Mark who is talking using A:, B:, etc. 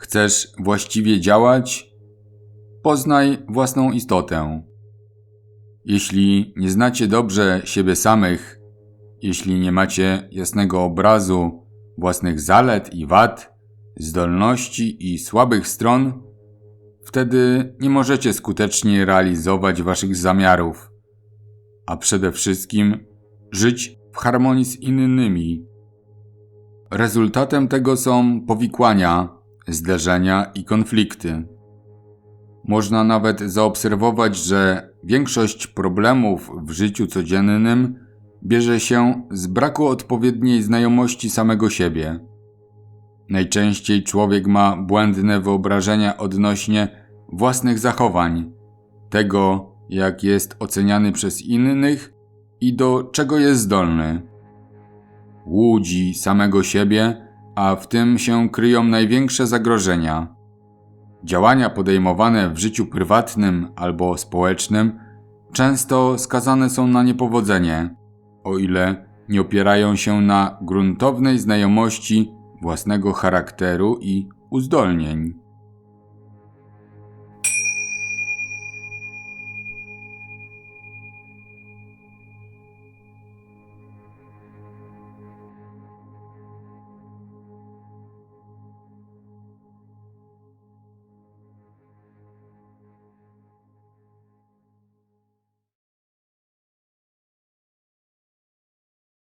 A: Chcesz właściwie działać? Poznaj własną istotę. Jeśli nie znacie dobrze siebie samych, jeśli nie macie jasnego obrazu własnych zalet i wad, zdolności i słabych stron, wtedy nie możecie skutecznie realizować waszych zamiarów, a przede wszystkim żyć w harmonii z innymi. Rezultatem tego są powikłania, zderzenia i konflikty. Można nawet zaobserwować, że większość problemów w życiu codziennym bierze się z braku odpowiedniej znajomości samego siebie. Najczęściej człowiek ma błędne wyobrażenia odnośnie własnych zachowań, tego jak jest oceniany przez innych i do czego jest zdolny. Łudzi samego siebie, a w tym się kryją największe zagrożenia. Działania podejmowane w życiu prywatnym albo społecznym często skazane są na niepowodzenie, o ile nie opierają się na gruntownej znajomości własnego charakteru i uzdolnień.